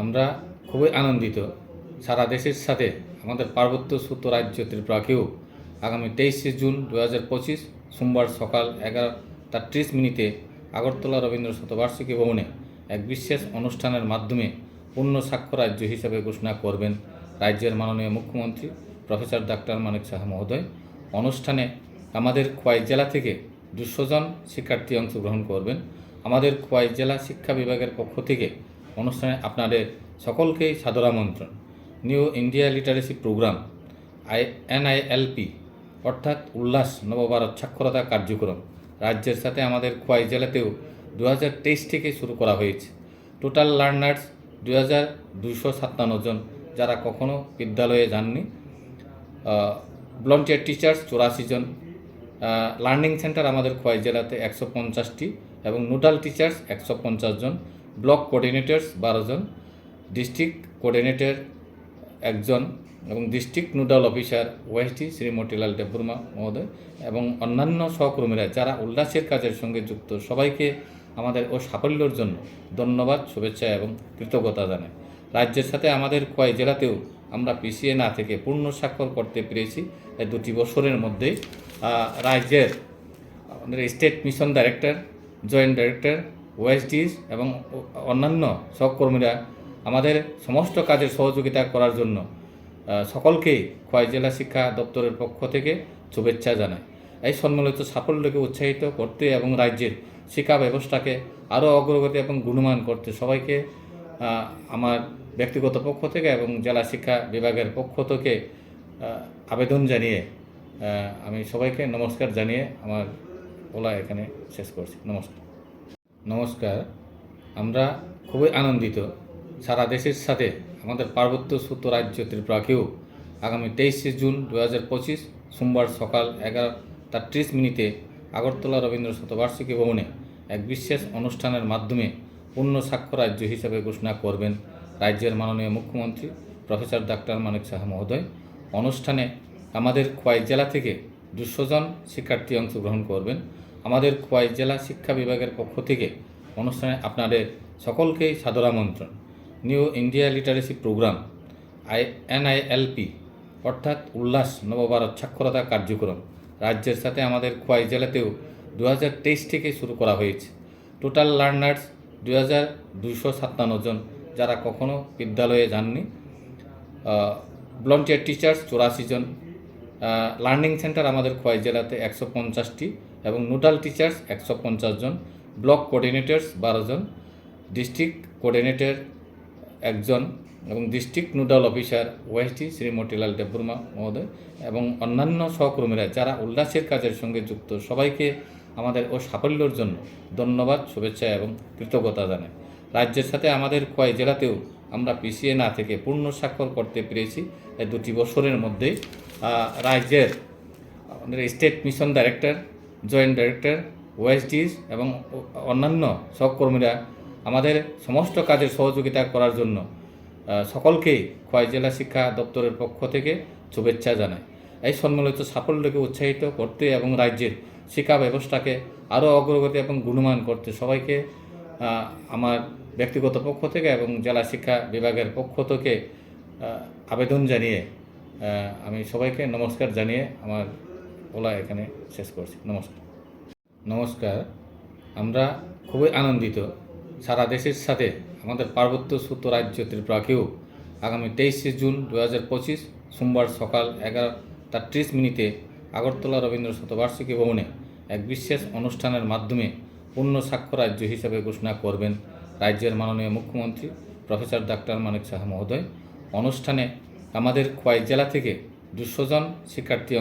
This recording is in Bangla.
আমরা খুবই আনন্দিত। সারা দেশের সাথে আমাদের পার্বত্য সুতো রাজ্য ত্রিপুরাকেও আগামী তেইশে জুন দু হাজার পঁচিশ সোমবার সকাল এগারোটা ত্রিশ মিনিটে আগরতলা রবীন্দ্র শতবার্ষিকী ভবনে এক বিশেষ অনুষ্ঠানের মাধ্যমে পূর্ণ সাক্ষ্য রাজ্য হিসেবে ঘোষণা করবেন রাজ্যের মাননীয় মুখ্যমন্ত্রী প্রফেসর ডাক্তার মানিক সাহা মহোদয়। অনুষ্ঠানে আমাদের খোয়াই জেলা থেকে দুশো জন শিক্ষার্থী অংশগ্রহণ করবেন। আমাদের খোয়াই জেলা শিক্ষা বিভাগের পক্ষ থেকে অনুষ্ঠানে আপনাদের সকলকেই সাদর আমন্ত্রণ। New India literacy programme, I NILP অর্থাৎ উল্লাস নবভারত সাক্ষরতা কার্যক্রম, রাজ্যের সাথে আমাদের খোয়াই জেলাতেও দু হাজার তেইশ থেকে শুরু করা হয়েছে। টোটাল লার্নার্স দু হাজার দুশো সাতান্ন জন, যারা কখনো বিদ্যালয়ে যাননি। ভলন্টিয়ার টিচার্স চৌরাশি জন। লার্নিং সেন্টার আমাদের খোয়াই জেলাতে একশো পঞ্চাশটি এবং নোডাল টিচার্স একশো পঞ্চাশ জন। ব্লক কোঅর্ডিনেটর্স বারো জন, ডিস্ট্রিক্ট কোঅর্ডিনেটর একজন এবং ডিস্ট্রিক্ট নোডাল অফিসার ওয়েস্টি শ্রী মতিলাল দেববর্মা মহোদয় এবং অন্যান্য সহকর্মীরা যারা উল্লাসের কাজের সঙ্গে যুক্ত, সবাইকে আমাদের ও সাফল্যের জন্য ধন্যবাদ, শুভেচ্ছা এবং কৃতজ্ঞতা জানাই। রাজ্যের সাথে আমাদের কয় জেলাতেও আমরা পিছিয়ে না থেকে পূর্ণ স্বাক্ষর করতে পেরেছি। এই দুটি বছরের মধ্যে রাজ্যের আমাদের state mission director, joint director OSDs এবং অন্যান্য সহকর্মীরা আমাদের সমস্ত কাজের সহযোগিতা করার জন্য সকলকেই খোয়াই জেলা শিক্ষা দপ্তরের পক্ষ থেকে শুভেচ্ছা জানায় এই সম্মিলিত সাফল্যকে উৎসাহিত করতে এবং রাজ্যের শিক্ষা ব্যবস্থাকে আরও অগ্রগতি এবং গুণমান করতে সবাইকে আমার ব্যক্তিগত পক্ষ থেকে এবং জেলা শিক্ষা বিভাগের পক্ষ থেকে আবেদন জানিয়ে আমি সবাইকে নমস্কার জানিয়ে আমার ওলা এখানে শেষ করছি। নমস্কার। নমস্কার। আমরা খুবই আনন্দিত সারা দেশের সাথে আমাদের পার্বত্য সুতো রাজ্য ত্রিপুরাকেও আগামী তেইশে জুন দু হাজার পঁচিশ সোমবার সকাল এগারোটা ত্রিশ মিনিটে আগরতলা রবীন্দ্র শতবার্ষিকী ভবনে এক বিশেষ অনুষ্ঠানের মাধ্যমে পূর্ণ সাক্ষ্য রাজ্য হিসাবে ঘোষণা করবেন রাজ্যের মাননীয় মুখ্যমন্ত্রী প্রফেসর ডাক্তার মানিক সাহা মহোদয়। অনুষ্ঠানে আমাদের খোয়াই জেলা থেকে দুশো জন শিক্ষার্থী অংশগ্রহণ করবেন। আমাদের খোয়াই জেলা শিক্ষা বিভাগের পক্ষ থেকে অনুষ্ঠানে আপনাদের সকলকেই সাদর আমন্ত্রণ। New India literacy programme, I NILP অর্থাৎ উল্লাস নবভারত সাক্ষরতা কার্যক্রম, রাজ্যের সাথে আমাদের খোয়াই জেলাতেও দু হাজার তেইশ থেকে শুরু করা হয়েছে। টোটাল লার্নার্স দু হাজার দুশো সাতান্ন জন, যারা কখনো বিদ্যালয়ে যাননি। ভলন্টিয়ার টিচার্স চৌরাশি জন। লার্নিং সেন্টার আমাদের খোয়াই জেলাতে একশো পঞ্চাশটি। এবং নোডাল টিচার্স একশো পঞ্চাশ জন ব্লক কোঅর্ডিনেটর্স বারো জন ডিস্ট্রিক্ট কোঅর্ডিনেটর একজন এবং ডিস্ট্রিক্ট নোডাল অফিসার ওয়েস্টি শ্রী মতিলাল দেববর্মা মহোদয় এবং অন্যান্য সহকর্মীরা যারা উল্লাসের কাজের সঙ্গে যুক্ত, সবাইকে আমাদের ও সাফল্যের জন্য ধন্যবাদ, শুভেচ্ছা এবং কৃতজ্ঞতা জানাই। রাজ্যের সাথে আমাদের কয় জেলাতেও আমরা পিছিয়ে না থেকে পূর্ণ স্বাক্ষর করতে পেরেছি। এই দুটি বছরের মধ্যেই রাজ্যের আমাদের state mission director joint director OSDs এবং অন্যান্য সহকর্মীরা আমাদের সমস্ত কাজের সহযোগিতা করার জন্য সকলকেই খোয়াই জেলা শিক্ষা দপ্তরের পক্ষ থেকে শুভেচ্ছা জানায় এই সম্মিলিত সাফল্যকে উৎসাহিত করতে এবং রাজ্যের শিক্ষা ব্যবস্থাকে আরও অগ্রগতি এবং গুণমান করতে সবাইকে আমার ব্যক্তিগত পক্ষ থেকে এবং জেলা শিক্ষা বিভাগের পক্ষ থেকে আবেদন জানিয়ে আমি সবাইকে নমস্কার জানিয়ে আমার বলা এখানে শেষ করছি। নমস্কার। নমস্কার। আমরা খুবই আনন্দিত। সারা দেশের সাথে আমাদের পার্বত্য সুতো রাজ্য ত্রিপুরাকেও আগামী তেইশে জুন দু হাজার পঁচিশ সোমবার সকাল এগারোটা ত্রিশ মিনিটে আগরতলা রবীন্দ্র শতবার্ষিকী ভবনে এক বিশেষ অনুষ্ঠানের মাধ্যমে পূর্ণ সাক্ষ্য রাজ্য হিসেবে ঘোষণা করবেন রাজ্যের মাননীয় মুখ্যমন্ত্রী প্রফেসর ডাক্তার মানিক সাহা মহোদয়। অনুষ্ঠানে আমাদের খোয়াই জেলা থেকে দুশো জন শিক্ষার্থী